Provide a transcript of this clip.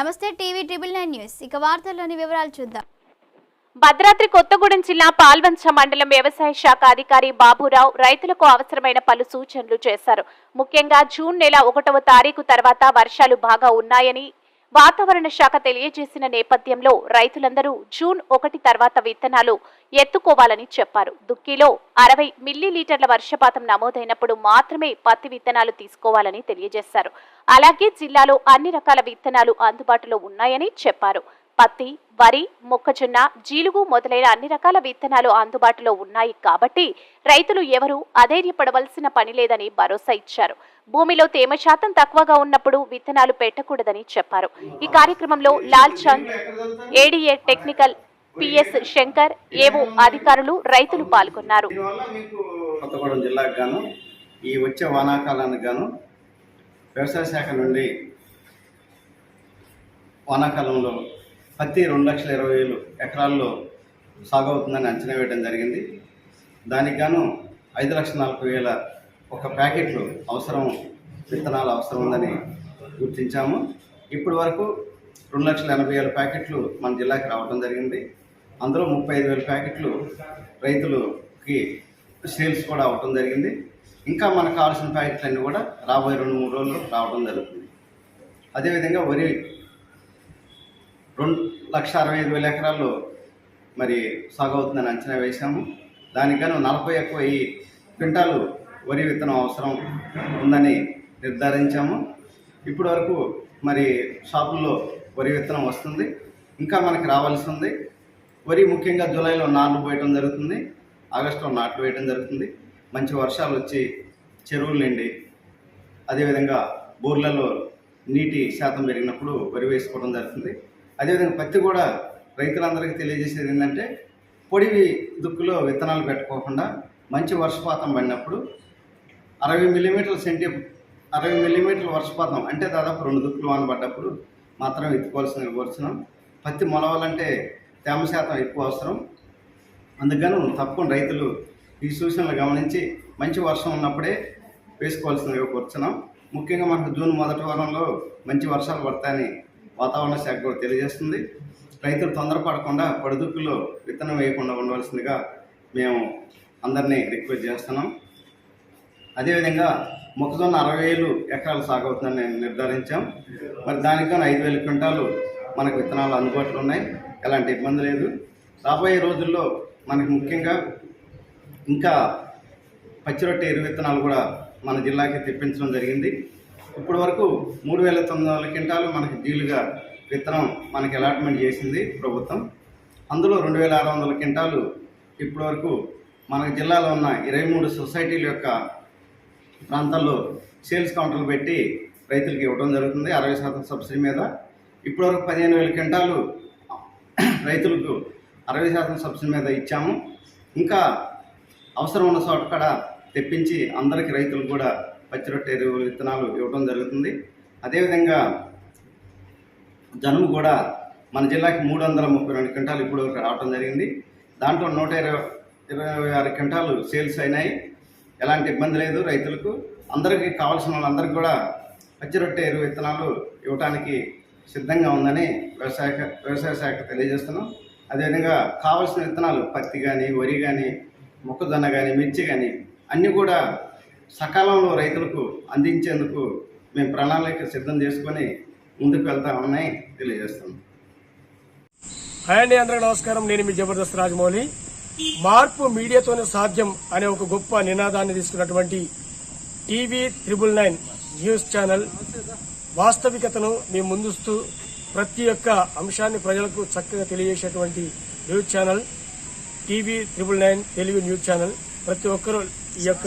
నమస్తే TV triple nine news. ఇక వార్తల్లోని వివరాలు చూద్దాం. భద్రాద్రి కొత్తగూడెం జిల్లా పాల్వంచ మండలం వ్యవసాయ శాఖ అధికారి బాబురావు రైతులకు అవసరమైన పలు సూచనలు చేశారు. ముఖ్యంగా జూన్ నెల ఒకటవ తారీఖు తర్వాత వర్షాలు బాగా ఉన్నాయని వాతావరణ శాఖ తెలియజేసిన నేపథ్యంలో రైతులందరూ జూన్ ఒకటి తర్వాత విత్తనాలు ఎత్తుకోవాలని చెప్పారు. దుక్కిలో అరవై మిల్లీలీటర్ల వర్షపాతం నమోదైనప్పుడు మాత్రమే పత్తి విత్తనాలు తీసుకోవాలని తెలియజేశారు. అలాగే జిల్లాలో అన్ని రకాల విత్తనాలు అందుబాటులో ఉన్నాయని చెప్పారు. పత్తి వరి మొక్కజొన్న జీలుగు మొదలైన అన్ని రకాల విత్తనాలు అందుబాటులో ఉన్నాయి కాబట్టి రైతులు ఎవరూ అధైర్యపడవలసిన పని లేదని భరోసా ఇచ్చారు. భూమిలో తేమ శాతం తక్కువగా ఉన్నప్పుడు విత్తనాలు పెట్టకూడదని చెప్పారు. ఈ కార్యక్రమంలో Lal Chand A D A technical P S Shankar A O అధికారులు రైతులు పాల్గొన్నారు. కొత్తగూడెం జిల్లాకు గాను ఈ వచ్చే వానాకాలానికి గాను వ్యవసాయ శాఖ నుండి వానాకాలంలో పత్తి రెండు లక్షల ఇరవై వేలు ఎకరాల్లో సాగు అవుతుందని అంచనా వేయడం జరిగింది. దానికి గాను ఐదు లక్షల నలభై వేల ఒక ప్యాకెట్లు అవసరం విత్తనాలు అవసరం ఉందని గుర్తించాము. ఇప్పటి వరకు రెండు లక్షల ఎనభై వేల ప్యాకెట్లు మన జిల్లాకి రావడం జరిగింది. అందులో ముప్పై ఐదు వేల ప్యాకెట్లు రైతులకి సేల్స్ కూడా అవ్వటం జరిగింది. ఇంకా మనకు కావాల్సిన ప్యాకెట్లన్నీ కూడా రాబోయే రెండు మూడు రోజుల్లో రావడం జరుగుతుంది. అదేవిధంగా వరి రెండు లక్ష అరవై ఐదు వేల ఎకరాల్లో మరి సాగు అవుతుందని అంచనా వేశాము. దానికను నలభై ఒక్క వెయ్యి క్వింటాలు వరి విత్తనం అవసరం ఉందని నిర్ధారించాము. ఇప్పటి వరకు మరి షాపుల్లో వరి విత్తనం వస్తుంది. ఇంకా మనకి రావాల్సి ఉంది వరి ముఖ్యంగా జూలైలో నాట్లు పోయటం జరుగుతుంది. ఆగస్టులో నాట్లు వేయటం జరుగుతుంది. మంచి వర్షాలు వచ్చి చెరువులు నిండి అదేవిధంగా బోర్లలో నీటి శాతం పెరిగినప్పుడు వరి వేసుకోవడం జరుగుతుంది. అదేవిధంగా పత్తి కూడా రైతులందరికీ తెలియజేసేది ఏంటంటే పొడివి దుక్కులో విత్తనాలు పెట్టుకోకుండా మంచి వర్షపాతం పడినప్పుడు అరవై మిల్లీమీటర్ల సెంటి అరవై మిల్లీమీటర్ల వర్షపాతం అంటే దాదాపు రెండు దుక్కులు వాన పడ్డప్పుడు మాత్రం ఎత్తుకోవాల్సింది కోరుచున్నాం పత్తి మొలవాలంటే తేమ శాతం ఎక్కువ అవసరం. అందుకని తప్పకుండా రైతులు ఈ సూచనలు గమనించి మంచి వర్షం ఉన్నప్పుడే వేసుకోవాల్సిందిగా కోరుచున్నాం ముఖ్యంగా మనకు జూన్ మొదటి వారంలో మంచి వర్షాలు పడతాయని వాతావరణ శాఖ కూడా తెలియజేస్తుంది. రైతులు తొందరపడకుండా పడుదుక్కులో విత్తనం వేయకుండా ఉండవలసిందిగా మేము అందరినీ రిక్వెస్ట్ చేస్తున్నాం. అదేవిధంగా మొక్కజొన్న అరవై వేలు ఎకరాలు సాగు అవుతుందని నిర్ధారించాం. మరి దానికన్నా ఐదు వేల క్వింటాలు మనకు విత్తనాలు అందుబాటులో ఉన్నాయి. ఎలాంటి ఇబ్బంది లేదు. రాబోయే రోజుల్లో మనకి ముఖ్యంగా ఇంకా పచ్చిరొట్టె ఎరువు విత్తనాలు కూడా మన జిల్లాకి తెప్పించడం జరిగింది. ఇప్పటి వరకు మూడు వేల తొమ్మిది వందల క్వింటాలు మనకి డీలుగా విత్తనం మనకి అలాట్మెంట్ చేసింది ప్రభుత్వం. అందులో రెండు వేల ఆరు వందల క్వింటాలు ఇప్పటి వరకు మన జిల్లాలో ఉన్న ఇరవై మూడు సొసైటీల యొక్క ప్రాంతాల్లో సేల్స్ కౌంటర్లు పెట్టి రైతులకు ఇవ్వడం జరుగుతుంది అరవై శాతం సబ్సిడీ మీద. ఇప్పటివరకు పదిహేను వేల క్వింటాలు రైతులకు అరవై శాతం సబ్సిడీ మీద ఇచ్చాము. ఇంకా అవసరం ఉన్న చోట కూడా తెప్పించి అందరికీ రైతులకు కూడా పచ్చిరొట్టె ఎరువులు విత్తనాలు ఇవ్వడం జరుగుతుంది. అదేవిధంగా జనుము కూడా మన జిల్లాకి మూడు వందల ముప్పై రెండు క్వింటాలు ఇప్పుడు రావడం జరిగింది. దాంట్లో నూట ఇరవై ఇరవై ఆరు క్వింటాలు సేల్స్ అయినాయి. ఎలాంటి ఇబ్బంది లేదు రైతులకు. అందరికీ కావాల్సిన వాళ్ళందరికీ కూడా పచ్చిరొట్టె ఎరువు విత్తనాలు ఇవ్వడానికి సిద్ధంగా ఉందని వ్యవసాయ వ్యవసాయ శాఖ తెలియజేస్తున్నాం. అదేవిధంగా కావాల్సిన విత్తనాలు పత్తి కానీ వరి కానీ మొక్కజొన్న కానీ మిర్చి కానీ అన్నీ కూడా సకాలంలో రైతులకు అందించేందుకు మేము ప్రణాళిక సిద్ధం చేసుకొని ముందుకు వెళ్తామని తెలియజేస్తున్నాం. హాయ్ అండి అందరికీ నమస్కారం. నేను మీ జబర్దస్త్ రాజమౌళి. మార్పు మీడియాతోనే సాధ్యం అనే ఒక గొప్ప నినాదాన్ని తీసుకున్నటువంటి TV triple nine news channel వాస్తవికతను మీ ముందుస్తూ ప్రతి ఒక్క అంశాన్ని ప్రజలకు చక్కగా తెలియజేసేటువంటి news channel TV triple nine Telugu news channel. ప్రతి ఒక్కరూ ఈ యొక్క